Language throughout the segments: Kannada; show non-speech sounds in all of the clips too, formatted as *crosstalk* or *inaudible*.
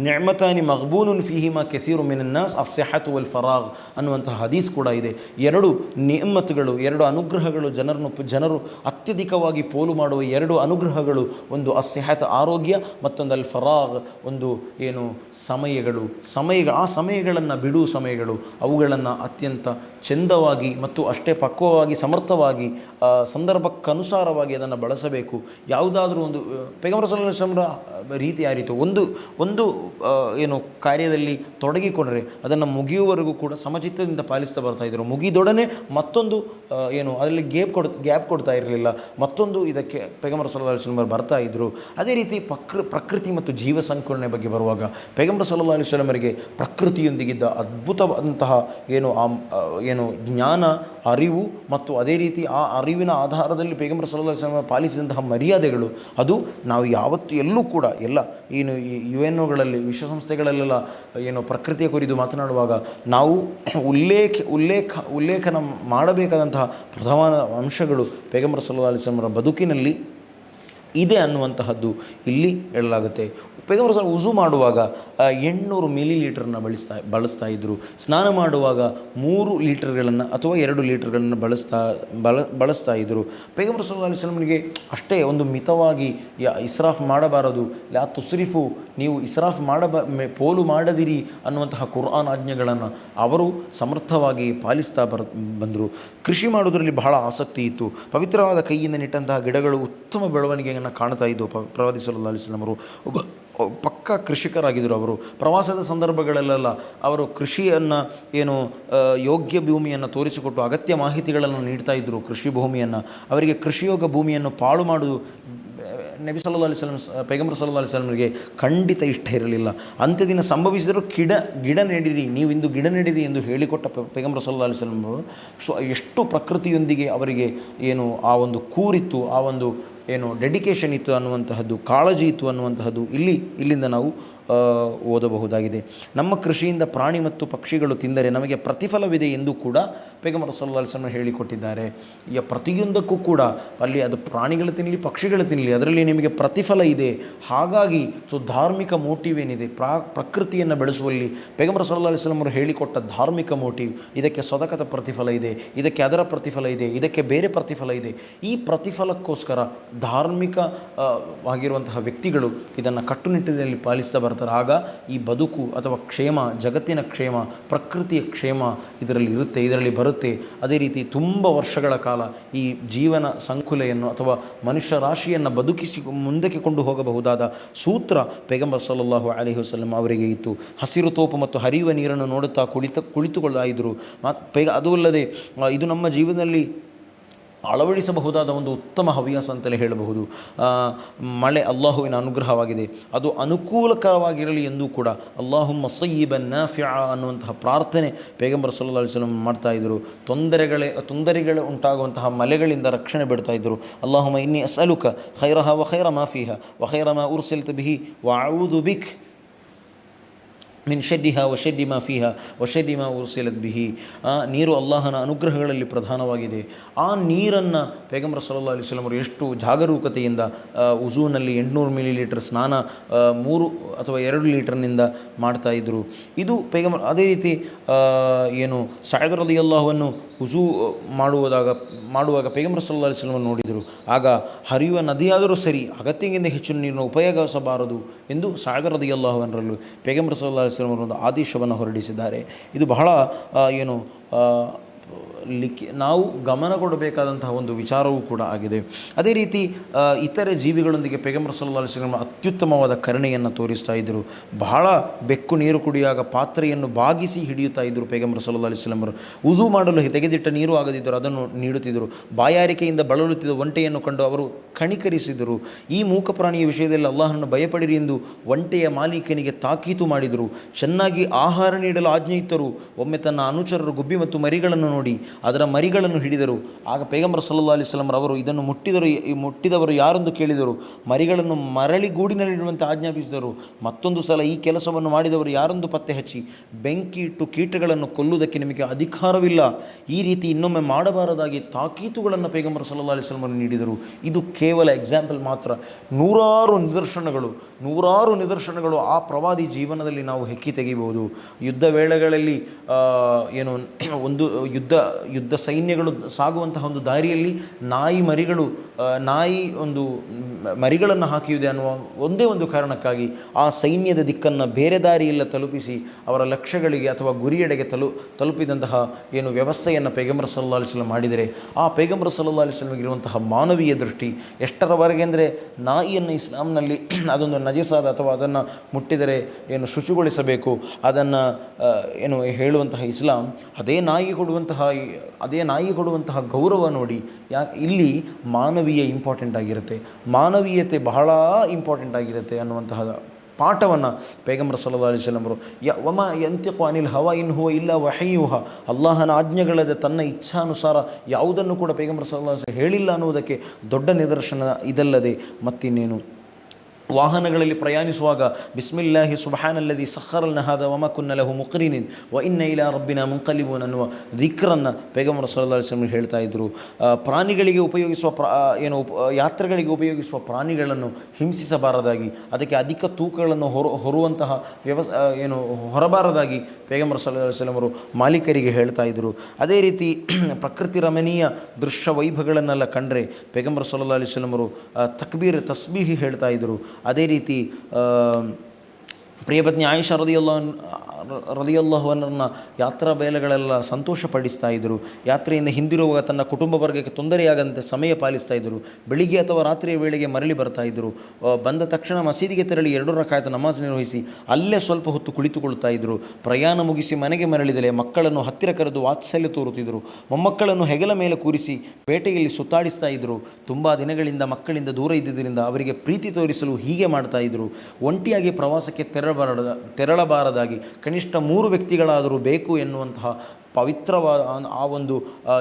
ನೆಮತಾನಿ ಮಗ್ಬೂನುನ್ ಫಿಹಿಮಾ ಕೆಸೀರು ಮಿನನ್ನಾಸ್ ಅಸ್ಯಹತು ವಲ್ ಫರಾಗ್ ಅನ್ನುವಂತಹ ಹದೀಸ್ ಕೂಡ ಇದೆ. ಎರಡು ನಿಯಮತ್ಗಳು ಎರಡು ಅನುಗ್ರಹಗಳು ಜನರನ್ನು ಜನರು ಅತ್ಯಧಿಕವಾಗಿ ಪೋಲು ಮಾಡುವ ಎರಡು ಅನುಗ್ರಹಗಳು, ಒಂದು ಅಸ್ಯಹತ ಆರೋಗ್ಯ, ಮತ್ತೊಂದು ಅಲ್ ಫರಾಗ್, ಒಂದು ಏನು ಸಮಯಗಳು. ಸಮಯ ಆ ಸಮಯಗಳನ್ನು ಬಿಡುವ ಸಮಯಗಳು. ಅವುಗಳನ್ನು ಅತ್ಯಂತ ಚೆಂದವಾಗಿ ಮತ್ತು ಅಷ್ಟೇ ಪಕ್ವವಾಗಿ, ಸಮರ್ಥವಾಗಿ ಸಂದರ್ಭಕ್ಕನುಸಾರವಾಗಿ ಅದನ್ನು ಬಳಸಬೇಕು. ಯಾವುದಾದ್ರೂ ಒಂದು ಪೈಗಂಬರ ಸಲ್ಲರ ರೀತಿ ಆ ರೀತಿ ಒಂದು ಒಂದು ಏನು ಕಾರ್ಯದಲ್ಲಿ ತೊಡಗಿಕೊಂಡರೆ ಅದನ್ನು ಮುಗಿಯುವವರೆಗೂ ಕೂಡ ಸಮಚಿತ್ತದಿಂದ ಪಾಲಿಸ್ತಾ ಬರ್ತಾ ಇದ್ದರು ಮುಗಿದೊಡನೆ ಮತ್ತೊಂದು ಏನು ಅದರಲ್ಲಿ ಗೇಪ್ ಕೊಡ್ ಗ್ಯಾಪ್ ಕೊಡ್ತಾ ಇರಲಿಲ್ಲ. ಮತ್ತೊಂದು ಇದಕ್ಕೆ ಪೈಗಂಬರ ಸಲ್ಲಾ ಅಲಿಸ್ಲಮರು ಬರ್ತಾ ಇದ್ದರು ಅದೇ ರೀತಿ ಪ್ರಕೃ ಪ್ರಕೃತಿ ಮತ್ತು ಜೀವ ಸಂಕುಲನೆ ಬಗ್ಗೆ ಬರುವಾಗ ಪೈಗಂಬರ ಸಲ್ಲಾ ಅಲಿಸ್ಲಮರಿಗೆ ಪ್ರಕೃತಿಯೊಂದಿಗಿದ್ದ ಅದ್ಭುತವಾದಂತಹ ಏನು, ಆ ಏನು ಜ್ಞಾನ, ಅರಿವು ಮತ್ತು ಅದೇ ರೀತಿ ಆ ಅರಿವಿನ ಆಧಾರದಲ್ಲಿ ಪೈಗಂಬರ ಸಲ್ಲಾ ಅಲಿಸ್ಲಮ ಪಾಲಿಸಿದಂತಹ ಮರ್ಯಾದೆಗಳು, ಅದು ನಾವು ಯಾವತ್ತು ಎಲ್ಲೂ ಕೂಡ ಎಲ್ಲ ಏನು ಈ ಯು ಎನ್ ವಿಶ್ವಸಂಸ್ಥೆಗಳಲ್ಲೆಲ್ಲ ಏನು ಪ್ರಕೃತಿಯ ಕುರಿತು ಮಾತನಾಡುವಾಗ ನಾವು ಉಲ್ಲೇಖ ಉಲ್ಲೇಖ, ಉಲ್ಲೇಖನ ಮಾಡಬೇಕಾದಂತಹ ಪ್ರಧಾನ ಅಂಶಗಳು ಸಲ್ಲಲ್ಲಾಹು ಅಲೈಹಿ ಬದುಕಿನಲ್ಲಿ ಇದೆ ಅನ್ನುವಂತಹದ್ದು ಇಲ್ಲಿ ಹೇಳಲಾಗುತ್ತೆ. ಪೇಗಂಬರ ಸಲ ಉಜು ಮಾಡುವಾಗ ಎಂಟುನೂರು ಮಿಲಿ ಲೀಟರ್ನ ಬಳಸ್ತಾ ಬಳಸ್ತಾ ಇದ್ದರು ಸ್ನಾನ ಮಾಡುವಾಗ ಮೂರು ಲೀಟರ್ಗಳನ್ನು ಅಥವಾ ಎರಡು ಲೀಟರ್ಗಳನ್ನು ಬಳಸ್ತಾ, ಬಳ, ಬಳಸ್ತಾ ಇದ್ದರು ಪೈಗಂಬರ ಅಲ್ಲಿ ಸಲಮನಿಗೆ ಅಷ್ಟೇ ಒಂದು ಮಿತವಾಗಿ ಇಸ್ರಾಫ್ ಮಾಡಬಾರದು, ಲಾ, ತುಸ್ರಿಫು, ನೀವು ಇಸ್ರಾಫ್ ಮಾಡಬ ಪೋಲು ಮಾಡದಿರಿ ಅನ್ನುವಂತಹ ಕುರ್ಆನ್ ಆಜ್ಞೆಗಳನ್ನು ಅವರು ಸಮರ್ಥವಾಗಿ ಪಾಲಿಸ್ತಾ ಬರ, ಬಂದರು. ಕೃಷಿ ಮಾಡೋದರಲ್ಲಿ ಬಹಳ ಆಸಕ್ತಿ ಇತ್ತು. ಪವಿತ್ರವಾದ ಕೈಯಿಂದ ನೆಟ್ಟಂತಹ ಗಿಡಗಳು ಉತ್ತಮ ಬೆಳವಣಿಗೆಯನ್ನು ಕಾಣ್ತಾ ಇದ್ದು ಪ, ಪ್ರವಾದಿ ಸಲ್ಲಾ ಅಲಿಸ್ಲಮರು ಒಬ್ಬ ಒಬ್ಬ ಪಕ್ಕ ಕೃಷಿಕರಾಗಿದ್ದರು ಅವರು. ಪ್ರವಾಸದ ಸಂದರ್ಭಗಳಲ್ಲೆಲ್ಲ ಅವರು ಕೃಷಿಯನ್ನು ಏನು ಯೋಗ್ಯ ಭೂಮಿಯನ್ನು ತೋರಿಸಿಕೊಟ್ಟು ಅಗತ್ಯ ಮಾಹಿತಿಗಳನ್ನು ನೀಡ್ತಾ ಇದ್ದರು ಕೃಷಿ ಭೂಮಿಯನ್ನು. ಅವರಿಗೆ ಕೃಷಿಯೋಗ ಭೂಮಿಯನ್ನು ಪಾಳು ಮಾಡುವುದು ನಬಿ ಸಲ್ಲಾ ಅಲಿಸ್ಲಂ ಪೈಗಂಬರ್ ಸಲ್ಲಾ ಅಲಿಸ್ಲಮ್ರಿಗೆ ಖಂಡಿತ ಇಷ್ಟ ಇರಲಿಲ್ಲ. ಅಂತ್ಯ ದಿನ ಸಂಭವಿಸಿದರೂ ಗಿಡ ಗಿಡ ನೆಡಿರಿ ನೀವು ಇಂದು ಗಿಡ ನೆಡಿರಿ ಎಂದು ಹೇಳಿಕೊಟ್ಟ ಪೈಗಂಬರ್ ಸಲ್ಲಾ ಅಲಿಸ್ಲಂ ಸೊ, ಎಷ್ಟು ಪ್ರಕೃತಿಯೊಂದಿಗೆ ಅವರಿಗೆ ಏನು, ಆ ಒಂದು ಕೂರಿತ್ತು, ಆ ಒಂದು, ಏನು ಡೆಡಿಕೇಶನ್ ಇತ್ತು ಅನ್ನುವಂತಹದ್ದು, ಕಾಳಜಿ ಇತ್ತು ಅನ್ನುವಂತಹದ್ದು ಇಲ್ಲಿ, ಇಲ್ಲಿಂದ ನಾವು ಓದಬಹುದಾಗಿದೆ. ನಮ್ಮ ಕೃಷಿಯಿಂದ ಪ್ರಾಣಿ ಮತ್ತು ಪಕ್ಷಿಗಳು ತಿಂದರೆ ನಮಗೆ ಪ್ರತಿಫಲವಿದೆ ಎಂದು ಕೂಡ ಪೇಗಮರ ಸಲ್ಲಾಲ್ಸನ್ನು ಹೇಳಿಕೊಟ್ಟಿದ್ದಾರೆ. ಈಗ ಪ್ರತಿಯೊಂದಕ್ಕೂ ಕೂಡ ಅಲ್ಲಿ ಅದು ಪ್ರಾಣಿಗಳು ತಿನ್ನಲಿ ಪಕ್ಷಿಗಳು ತಿನ್ನಲಿ ಅದರಲ್ಲಿ ನಿಮಗೆ ಪ್ರತಿಫಲ ಇದೆ. ಹಾಗಾಗಿ ಸೊ ಧಾರ್ಮಿಕ ಮೋಟಿವ್ ಏನಿದೆ, ಪ್ರಾ, ಪ್ರಕೃತಿಯನ್ನು ಬೆಳೆಸುವಲ್ಲಿ ಪೇಗಮರ ಸಲ್ಲಾ ಅಲಿಸ್ಲಂ ಅವರು ಹೇಳಿಕೊಟ್ಟ ಧಾರ್ಮಿಕ ಮೋಟಿವ್, ಇದಕ್ಕೆ ಸದಕದ ಪ್ರತಿಫಲ ಇದೆ, ಇದಕ್ಕೆ ಅದರ ಪ್ರತಿಫಲ ಇದೆ, ಇದಕ್ಕೆ ಬೇರೆ ಪ್ರತಿಫಲ ಇದೆ. ಈ ಪ್ರತಿಫಲಕ್ಕೋಸ್ಕರ ಧಾರ್ಮಿಕ ಆಗಿರುವಂತಹ ವ್ಯಕ್ತಿಗಳು ಇದನ್ನು ಕಟ್ಟುನಿಟ್ಟಿನಲ್ಲಿ ಪಾಲಿಸ್ತಾ ಬರ್ತಾರೆ. ಆಗ ಈ ಬದುಕು ಅಥವಾ ಕ್ಷೇಮ, ಜಗತ್ತಿನ ಕ್ಷೇಮ, ಪ್ರಕೃತಿಯ ಕ್ಷೇಮ ಇದರಲ್ಲಿ ಇರುತ್ತೆ, ಇದರಲ್ಲಿ ಬರುತ್ತೆ. ಅದೇ ರೀತಿ ತುಂಬ ವರ್ಷಗಳ ಕಾಲ ಈ ಜೀವನ ಸಂಕುಲೆಯನ್ನು ಅಥವಾ ಮನುಷ್ಯ ರಾಶಿಯನ್ನು ಬದುಕಿಸಿ ಮುಂದಕ್ಕೆ ಕೊಂಡು ಹೋಗಬಹುದಾದ ಸೂತ್ರ ಪೇಗಂಬರ್ ಸಲ್ಲಲ್ಲಾಹು ಅಲಿ ವಸಲ್ಲಂ ಅವರಿಗೆ ಇತ್ತು. ಹಸಿರು ತೋಪು ಮತ್ತು ಹರಿಯುವ ನೀರನ್ನು ನೋಡುತ್ತಾ ಕುಳಿತ ಕುಳಿತುಕೊಳ್ಳಾ ಮತ್ತು ಪೈಗ, ಅದು ಅಲ್ಲದೆ ಇದು ನಮ್ಮ ಜೀವನದಲ್ಲಿ ಅಳವಡಿಸಬಹುದಾದ ಒಂದು ಉತ್ತಮ ಹವ್ಯಾಸ ಅಂತಲೇ ಹೇಳಬಹುದು. ಮಳೆ ಅಲ್ಲಾಹುವಿನ ಅನುಗ್ರಹವಾಗಿದೆ. ಅದು ಅನುಕೂಲಕರವಾಗಿರಲಿ ಎಂದು ಕೂಡ. ಅಲ್ಲಾಹು ಮಸಯ್ಯಿಬನ್ ನಾಫಿଆ ಅನ್ನುವಂತಹ ಪ್ರಾರ್ಥನೆ ಪೇಗಂಬರ್ ಸಲ್ಲಾ ಅಲಿಸ್ಲಂ ಮಾಡ್ತಾ ಇದ್ದರು ತೊಂದರೆಗಳೇ, ತೊಂದರೆಗಳು ಉಂಟಾಗುವಂತಹ ಮಲೆಗಳಿಂದ ರಕ್ಷಣೆ ಬಿಡ್ತಾ ಇದ್ದರು ಅಲ್ಲಾಹುಮ ಇನ್ನಿ ಅಸಲುಕ ಖೈರಹ ವ ಖೈರ ಮಾಫಿಹ ವ ಖೈರ ಮಾ ಉರ್ಸಿಲ್ತ ಬಿಹಿ ವಅೂದು ಬಿಕ್ ಮಿನ್ ಶಡ್ಡಿಹ ವಶಡ್ಡಿ ಮಾ ಫಿಹ ವಶಡ್ಡಿ ಮಾ ಉರ್ಸಿಲತ್ ಬಿಹಿ. ಆ ನೀರು ಅಲ್ಲಾಹನ ಅನುಗ್ರಹಗಳಲ್ಲಿ ಪ್ರಧಾನವಾಗಿದೆ. ಆ ನೀರನ್ನು ಪೇಗಂಬರ ಸಲ್ಲಾ ಅಲಿ ಅವರು ಎಷ್ಟು ಜಾಗರೂಕತೆಯಿಂದ ಉಝೂನಲ್ಲಿ ಎಂಟುನೂರು ಮಿಲಿ ಲೀಟರ್ ಸ್ನಾನ ಮೂರು ಅಥವಾ ಎರಡು ಲೀಟರ್ನಿಂದ ಮಾಡ್ತಾ ಇದ್ದರು ಇದು ಪೈಗಂಬರ್, ಅದೇ ರೀತಿ ಏನು ಸಾಯದರಲ್ಲಿ ಅಲಿ ಅಲ್ಲಾಹವನ್ನು ಉಜು ಮಾಡುವುದಾಗ, ಮಾಡುವಾಗ ಪೈಗಂಬರ ಸಲ್ಲಾ ಅಲಿಸ್ಲಮನ್ನು ನೋಡಿದರು. ಆಗ ಹರಿಯುವ ನದಿಯಾದರೂ ಸರಿ ಅಗತ್ಯಕ್ಕಿಂತ ಹೆಚ್ಚು ನೀರನ್ನು ಉಪಯೋಗಿಸಬಾರದು ಎಂದು ಸಾಯದರದಿ ಅಲಿ ಅಲ್ಲಾಹವನರಲ್ಲೂ ಸಲಹ ಅಲಿಸ್ಲಮ್ ಅವರು ಒಂದು ಆದೇಶವನ್ನು ಹೊರಡಿಸಿದ್ದಾರೆ. ಇದು ಬಹಳ ಏನು ಲಿಖಿ, ನಾವು ಗಮನ ಕೊಡಬೇಕಾದಂತಹ ಒಂದು ವಿಚಾರವೂ ಕೂಡ ಆಗಿದೆ. ಅದೇ ರೀತಿ ಇತರೆ ಜೀವಿಗಳೊಂದಿಗೆ ಪೆಗಂಬರ್ ಸಲ್ಲಾ ಅತ್ಯುತ್ತಮವಾದ ಕರುಣೆಯನ್ನು ತೋರಿಸ್ತಾ ಇದ್ದರು ಬಹಳ ಬೆಕ್ಕು ನೀರು ಕುಡಿಯುವಾಗ ಪಾತ್ರೆಯನ್ನು ಬಾಗಿಸಿ ಹಿಡಿಯುತ್ತಾ ಇದ್ದರು ಪೈಗಂಬರ್ ಸಲ್ಲಾ ಅಲಿಸ್ಲಮರು ಉದು ಮಾಡಲು ತೆಗೆದಿಟ್ಟ ನೀರು ಆಗದಿದ್ದರು, ಅದನ್ನು ನೀಡುತ್ತಿದ್ದರು. ಬಾಯಾರಿಕೆಯಿಂದ ಬಳಲುತ್ತಿದ್ದ ಒಂಟೆಯನ್ನು ಕಂಡು ಅವರು ಕಣಿಕರಿಸಿದರು. ಈ ಮೂಕ ಪ್ರಾಣಿಯ ವಿಷಯದಲ್ಲಿ ಅಲ್ಲಾಹನ್ನು ಭಯಪಡಿರಿ ಎಂದು ಒಂಟೆಯ ಮಾಲೀಕನಿಗೆ ತಾಕೀತು ಮಾಡಿದರು. ಚೆನ್ನಾಗಿ ಆಹಾರ ನೀಡಲು ಆಜ್ಞೆ ಇತ್ತರು ಒಮ್ಮೆ ತನ್ನ ಅನುಚರರು ಗುಬ್ಬಿ ಮತ್ತು ಮರಿಗಳನ್ನು ನೋಡಿ ಅದರ ಮರಿಗಳನ್ನು ಹಿಡಿದರು. ಆಗ ಪೈಗಂಬರ ಸಲ್ಲಾ ಅಲಿ ಅವರು ಇದನ್ನು ಮುಟ್ಟಿದರು ಮುಟ್ಟಿದವರು ಯಾರೆಂದು ಕೇಳಿದರು? ಮರಿಗಳನ್ನು ಮರಳಿ ಗೂಡಿನಲ್ಲಿಡುವಂತೆ ಆಜ್ಞಾಪಿಸಿದರು. ಮತ್ತೊಂದು ಸಲ ಈ ಕೆಲಸವನ್ನು ಮಾಡಿದವರು ಯಾರೊಂದು ಪತ್ತೆ ಹಚ್ಚಿ, ಬೆಂಕಿ ಇಟ್ಟು ಕೀಟಗಳನ್ನು ಕೊಲ್ಲುವುದಕ್ಕೆ ನಿಮಗೆ ಅಧಿಕಾರವಿಲ್ಲ. ಈ ರೀತಿ ಇನ್ನೊಮ್ಮೆ ಮಾಡಬಾರದಾಗಿ ತಾಕೀತುಗಳನ್ನು ಪೈಗಂಬರ ಸಲ್ಲಾ ಅಲಿಸ್ಲಾಮರು ನೀಡಿದರು. ಇದು ಕೇವಲ ಎಕ್ಸಾಂಪಲ್ ಮಾತ್ರ. ನೂರಾರು ನಿದರ್ಶನಗಳು ನೂರಾರು ನಿದರ್ಶನಗಳು ಆ ಪ್ರವಾದಿ ಜೀವನದಲ್ಲಿ ನಾವು ಹೆಕ್ಕಿ ತೆಗಿಬಹುದು ಯುದ್ಧ ವೇಳೆಗಳಲ್ಲಿ ಏನು, ಒಂದು ಯುದ್ಧ ಯುದ್ಧ ಸೈನ್ಯಗಳು ಸಾಗುವಂತಹ ಒಂದು ದಾರಿಯಲ್ಲಿ ನಾಯಿ ಮರಿಗಳು ನಾಯಿ ಒಂದು ಮರಿಗಳನ್ನು ಹಾಕಿದೆ ಅನ್ನುವ ಒಂದೇ ಒಂದು ಕಾರಣಕ್ಕಾಗಿ ಆ ಸೈನ್ಯದ ದಿಕ್ಕನ್ನು ಬೇರೆ ದಾರಿಯಲ್ಲ ತಲುಪಿಸಿ ಅವರ ಲಕ್ಷ್ಯಗಳಿಗೆ ಅಥವಾ ಗುರಿಯೆಡೆಗೆ ತಲು, ತಲುಪಿದಂತಹ ಏನು ವ್ಯವಸ್ಥೆಯನ್ನು ಪೈಗಂಬರ ಸಲ್ಲಾ ಅಲಿಸ್ಲಂ ಮಾಡಿದರೆ, ಆ ಪೈಗಂಬರ ಸಲ್ಲಾ ಅಲಿಸ್ಲಾಮಿಗಿರುವಂತಹ ಮಾನವೀಯ ದೃಷ್ಟಿ ಎಷ್ಟರವರೆಗೆ ಅಂದರೆ ನಾಯಿಯನ್ನು ಇಸ್ಲಾಂನಲ್ಲಿ *clears throat* ಅದೊಂದು ನಜಸಾದ ಅಥವಾ ಅದನ್ನು ಮುಟ್ಟಿದರೆ ಏನು ಶುಚಿಗೊಳಿಸಬೇಕು, ಅದನ್ನು ಏನು ಹೇಳುವಂತಹ ಇಸ್ಲಾಂ, ಅದೇ ನಾಯಿ ಕೊಡುವಂತಹ ಅದೇ ನಾಯಿ ಕೊಡುವಂತಹ ಗೌರವ ನೋಡಿ ಯಾ, ಇಲ್ಲಿ ಮಾನವೀಯ ಇಂಪಾರ್ಟೆಂಟ್ ಆಗಿರುತ್ತೆ. ಮಾನವೀಯತೆ ಬಹಳ ಇಂಪಾರ್ಟೆಂಟ್ ಆಗಿರುತ್ತೆ ಅನ್ನುವಂತಹ ಪಾಠವನ್ನು ಪೈಗಂಬರ ಸಲ್ಲಾ ಅಲಿಸ್ಲಮರು ಯ, ವಮ ಯಂತಿಕು ಅನಿಲ್ ಹವ ಇನ್ ಹುವ ಇಲ್ಲ ವಹಯೂಹ. ಅಲ್ಲಾಹನ ಆಜ್ಞೆಗಳದೆ ತನ್ನ ಇಚ್ಛಾನುಸಾರ ಯಾವುದನ್ನು ಕೂಡ ಪೇಗಂಬರ ಸಲ್ಲಾ ಹೇಳಿಲ್ಲ ಅನ್ನುವುದಕ್ಕೆ ದೊಡ್ಡ ನಿದರ್ಶನ ಇದಲ್ಲದೆ ಮತ್ತಿನ್ನೇನು. ವಾಹನಗಳಲ್ಲಿ ಪ್ರಯಾಣಿಸುವಾಗ ಬಿಸ್ಮಿಲ್ಲಾಹಿ ಸುಬಹಾನಲ್ಲದಿ ಸಖರಲ್ ನಹಾದ ವಮ ಕುನ್ನಲಹು ಮುಕ್ರೀನಿನ್ ವ ಇನ್ನ ಇಲಾ ರಬ್ಬಿನ ಮುಂಕಲಿಬೂನ್ ಅನ್ನುವ ದಿಕ್ರನ್ನು ಪೇಗಮರ ಅಲಿಸ್ಲಾಂ ಹೇಳ್ತಾ ಇದ್ದರು ಪ್ರಾಣಿಗಳಿಗೆ ಉಪಯೋಗಿಸುವ ಪ್ರ ಏನು ಯಾತ್ರೆಗಳಿಗೆ ಉಪಯೋಗಿಸುವ ಪ್ರಾಣಿಗಳನ್ನು ಹಿಂಸಿಸಬಾರದಾಗಿ ಅದಕ್ಕೆ ಅಧಿಕ ತೂಕಗಳನ್ನು ಹೊರ ಹೊರುವಂತಹ ವ್ಯವಸ್ ಏನು ಹೊರಬಾರದಾಗಿ ಪೇಗಮರ ಅವರು ಮಾಲೀಕರಿಗೆ ಹೇಳ್ತಾ ಇದ್ದರು ಅದೇ ರೀತಿ *clears throat* ಪ್ರಕೃತಿ ರಮಣೀಯ ದೃಶ್ಯ ವೈಭವಗಳನ್ನೆಲ್ಲ ಕಂಡ್ರೆ ಪೈಗಂಬರ ಸಲ್ಲಾ ಅಲಿಸ್ಲಾಂ ಅವರು ಆ, ತಕ್ಬೀರ್ ತಸ್ಬೀಹಿ ಹೇಳ್ತಾ ಇದ್ದರು ಅದೇ ರೀತಿ ಪ್ರಿಯಪತ್ನಿ ಆಯಿಷಾ ರದಿಯಲ್ಲ ರದಿಯಲ್ಲಹವನರನ್ನ ಯಾತ್ರಾ ಬೇಲೆಗಳೆಲ್ಲ ಸಂತೋಷಪಡಿಸ್ತಾ ಇದ್ದರು. ಯಾತ್ರೆಯಿಂದ ಹಿಂದಿರುವಾಗ ತನ್ನ ಕುಟುಂಬ ವರ್ಗಕ್ಕೆ ತೊಂದರೆಯಾಗದಂತೆ ಸಮಯ ಪಾಲಿಸ್ತಾ ಇದ್ದರು. ಬೆಳಿಗ್ಗೆ ಅಥವಾ ರಾತ್ರಿಯ ವೇಳೆಗೆ ಮರಳಿ ಬರ್ತಾ ಇದ್ದರು. ಬಂದ ತಕ್ಷಣ ಮಸೀದಿಗೆ ತೆರಳಿ ಎರಡು ರಕಾಯತ ನಮಾಜ್ ನಿರ್ವಹಿಸಿ ಅಲ್ಲೇ ಸ್ವಲ್ಪ ಹೊತ್ತು ಕುಳಿತುಕೊಳ್ತಾ ಇದ್ದರು. ಪ್ರಯಾಣ ಮುಗಿಸಿ ಮನೆಗೆ ಮರಳಿದರೆ ಮಕ್ಕಳನ್ನು ಹತ್ತಿರ ಕರೆದು ವಾತ್ಸಲ್ಯ ತೋರುತ್ತಿದ್ದರು. ಮೊಮ್ಮಕ್ಕಳನ್ನು ಹೆಗಲ ಮೇಲೆ ಕೂರಿಸಿ ಪೇಟೆಯಲ್ಲಿ ಸುತ್ತಾಡಿಸ್ತಾ ಇದ್ದರು. ತುಂಬ ದಿನಗಳಿಂದ ಮಕ್ಕಳಿಂದ ದೂರ ಇದ್ದಿದ್ದರಿಂದ ಅವರಿಗೆ ಪ್ರೀತಿ ತೋರಿಸಲು ಹೀಗೆ ಮಾಡ್ತಾ ಇದ್ದರು. ಒಂಟಿಯಾಗಿ ಪ್ರವಾಸಕ್ಕೆ ತೆರಳಬಾರದ ತೆರಳಬಾರದಾಗಿ ಕನಿಷ್ಠ ಮೂರು ವ್ಯಕ್ತಿಗಳಾದರೂ ಬೇಕು ಎನ್ನುವಂತಹ ಪವಿತ್ರವಾದ ಆ ಒಂದು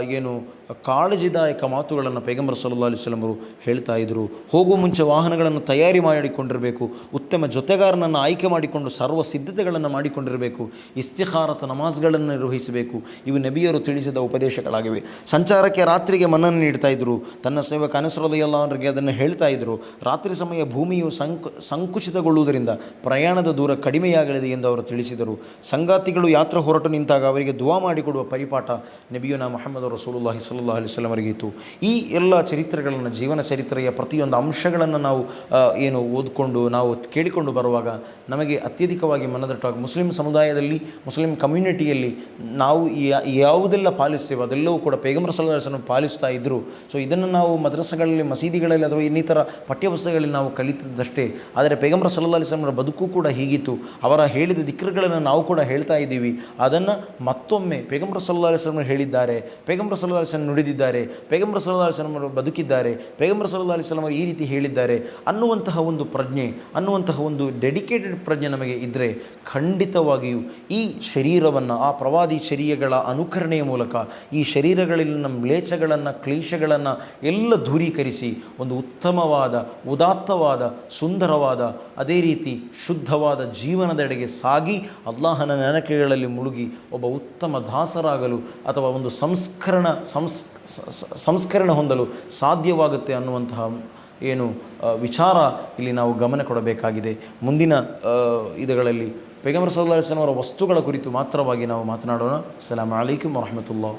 ಏನು ಕಾಳಜಿದಾಯಕ ಮಾತುಗಳನ್ನು ಪೈಗಂಬರ ಸಲ್ಲಾ ಅವರು ಹೇಳ್ತಾ ಇದ್ದರು ಹೋಗುವ ಮುಂಚೆ ವಾಹನಗಳನ್ನು ತಯಾರಿ ಮಾಡಿಕೊಂಡಿರಬೇಕು, ಉತ್ತಮ ಜೊತೆಗಾರನನ್ನು ಆಯ್ಕೆ ಮಾಡಿಕೊಂಡು ಸರ್ವ ಸಿದ್ಧತೆಗಳನ್ನು ಮಾಡಿಕೊಂಡಿರಬೇಕು ಇಸ್ತಿಹಾರತ ನಮಾಜ್ಗಳನ್ನು ನಿರ್ವಹಿಸಬೇಕು. ಇವು ನಬಿಯರು ತಿಳಿಸಿದ ಉಪದೇಶಗಳಾಗಿವೆ. ಸಂಚಾರಕ್ಕೆ ರಾತ್ರಿಗೆ ಮನ್ನನ್ನು ನೀಡ್ತಾ ಇದ್ದರು ತನ್ನ ಸೇವಕ ಅವರಿಗೆ ಅದನ್ನು ಹೇಳ್ತಾ ಇದ್ದರು ರಾತ್ರಿ ಸಮಯ ಭೂಮಿಯು ಸಂಕು, ಸಂಕುಚಿತಗೊಳ್ಳುವುದರಿಂದ ಪ್ರಯಾಣದ ದೂರ ಕಡಿಮೆಯಾಗಲಿದೆ ಎಂದು ಅವರು ತಿಳಿಸಿದರು. ಸಂಗಾತಿಗಳು ಯಾತ್ರೆ ಹೊರಟು ನಿಂತಾಗ ಅವರಿಗೆ ದುವಾ ಮಾಡಿಕೊಡುವ ಪರಿಪಾಠ ನಬಿಯುನ ಮೊಹಮ್ಮದ್ ರಸೂಲುಲ್ಲಾಹಿ ಸಲ್ಲಾ ಅಲಿಸ್ಲಾಂ ಅವರಿಗೆ ಇತ್ತು. ಈ ಎಲ್ಲ ಚರಿತ್ರೆಗಳನ್ನು, ಜೀವನ ಚರಿತ್ರೆಯ ಪ್ರತಿಯೊಂದು ಅಂಶಗಳನ್ನು ನಾವು ಏನು ಓದಿಕೊಂಡು, ನಾವು ಕೇಳಿಕೊಂಡು ಬರುವಾಗ ನಮಗೆ ಅತ್ಯಧಿಕವಾಗಿ ಮನದಟ್ಟಾಗ ಮುಸ್ಲಿಂ ಸಮುದಾಯದಲ್ಲಿ, ಮುಸ್ಲಿಂ ಕಮ್ಯುನಿಟಿಯಲ್ಲಿ ನಾವು ಯಾವುದೆಲ್ಲ ಪಾಲಿಸ್ತೇವೆ, ಅದೆಲ್ಲವೂ ಕೂಡ ಪೇಗಂಬರ ಸಲಹೆ ಪಾಲಿಸ್ತಾ ಇದ್ದರು ಸೊ ಇದನ್ನು ನಾವು ಮದ್ರಸಗಳಲ್ಲಿ, ಮಸೀದಿಗಳಲ್ಲಿ ಅಥವಾ ಇನ್ನಿತರ ಪಠ್ಯಪುಸ್ತಕಗಳಲ್ಲಿ ನಾವು ಕಲಿತಿದ್ದಷ್ಟೇ. ಆದರೆ ಪೇಗಂಬರ ಸಲ್ಲಾ ಅಲಿಸ್ಲಾಮರ ಬದುಕು ಕೂಡ ಹೀಗಿತ್ತು. ಅವರ ಹೇಳಿದ ದಿಕ್ಕರುಗಳನ್ನು ನಾವು ಕೂಡ ಹೇಳ್ತಾ ಇದ್ದೀವಿ. ಅದನ್ನು ಮತ್ತೊಮ್ಮೆ ಪೈಗಂಬರ ಸಲ್ಲಾ ಅಲಿಸ್ಲಾಮರು ಹೇಳಿದ್ದಾರೆ, ಪೇಗಂಬ್ರ ಸಲ್ಲಾ ಅಲಿಸ್ಲಾಂ ನುಡಿದಿದ್ದಾರೆ, ಪೇಗಂಬ್ರ ಸಲ್ಲಾ ಅಲಿಸ್ಲಾಮರು ಬದುಕಿದ್ದಾರೆ, ಪೇಗಂಬ್ರ ಸಲ್ಲಾ ಅಲಿಸ್ಲಾಮರು ಈ ರೀತಿ ಹೇಳಿದ್ದಾರೆ. ಅನ್ನುವಂತಹ ಒಂದು ಪ್ರಜ್ಞೆ, ಅನ್ನುವಂತಹ ಒಂದು ಡೆಡಿಕೇಟೆಡ್ ಪ್ರಜ್ಞೆ ನಮಗೆ ಇದ್ದರೆ ಖಂಡಿತವಾಗಿಯೂ ಈ ಶರೀರವನ್ನು, ಆ ಪ್ರವಾದಿ ಶರೀರಗಳ ಅನುಕರಣೆಯ ಮೂಲಕ, ಈ ಶರೀರಗಳಲ್ಲಿನ ಮ್ಲೇಚಗಳನ್ನು ಕ್ಲೇಶಗಳನ್ನು ಎಲ್ಲ ದೂರೀಕರಿಸಿ ಒಂದು ಉತ್ತಮವಾದ, ಉದಾತ್ತವಾದ, ಸುಂದರವಾದ, ಅದೇ ರೀತಿ ಶುದ್ಧವಾದ ಜೀವನದೆಡೆಗೆ ಸಾಗಿ, ಅಲ್ಲಾಹನ ನೆನಕೆಗಳಲ್ಲಿ ಮುಳುಗಿ ಒಬ್ಬ ಉತ್ತಮ ದಾಸರಾಗಲು ಅಥವಾ ಒಂದು ಸಂಸ್ಕರಣ, ಸಂಸ್ ಸಂಸ್ಕರಣ ಹೊಂದಲು ಸಾಧ್ಯವಾಗುತ್ತೆ ಅನ್ನುವಂತಹ ಏನು ವಿಚಾರ ಇಲ್ಲಿ ನಾವು ಗಮನ ಕೊಡಬೇಕಾಗಿದೆ. ಮುಂದಿನ ಇದುಗಳಲ್ಲಿ ಪೈಗಂಬರ್ ಸಲ್ಲಾ ಅವರ ವಸ್ತುಗಳ ಕುರಿತು ಮಾತ್ರವಾಗಿ ನಾವು ಮಾತನಾಡೋಣ. ಅಸ್ಸಲಾಮ್ ಅಲೈಕುಮ್ ವರಹಮತುಲ್ಲಾ